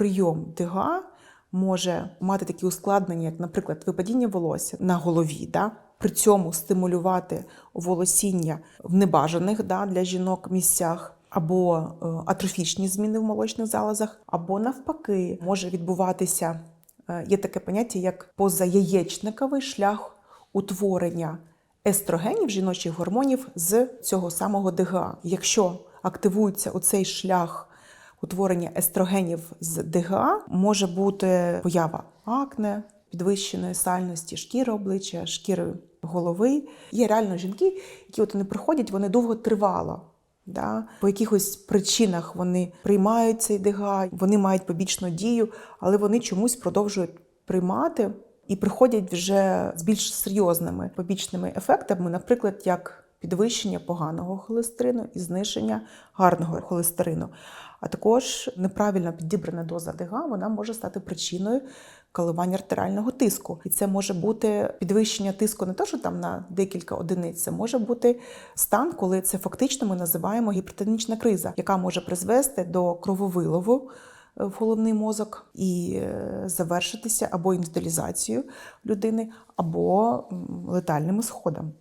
прийом ДГА може мати такі ускладнення, як, наприклад, випадіння волосся на голові, да? при цьому стимулювати волосіння в небажаних да, для жінок місцях. Або е, атрофічні зміни в молочних залозах, або навпаки, може відбуватися е, є таке поняття як позаяєчниковий шлях утворення естрогенів жіночих гормонів з цього самого ДГА. Якщо активується оцей шлях утворення естрогенів з ДГА, може бути поява акне, підвищеної сальності шкіри обличчя, шкіри голови. Є реально жінки, які от вони приходять, вони довго тривало. Да? По якихось причинах вони приймають цей ДГА, вони мають побічну дію, але вони чомусь продовжують приймати і приходять вже з більш серйозними побічними ефектами, наприклад, як підвищення поганого холестерину і зниження гарного холестерину. А також неправильно підібрана доза ДГА вона може стати причиною коливання артеріального тиску. І це може бути підвищення тиску не то, що там на декілька одиниць, це може бути стан, коли це фактично ми називаємо гіпертонічна криза, яка може призвести до крововилову в головний мозок і е, завершитися або інвалідизацією людини, або летальним ісходом.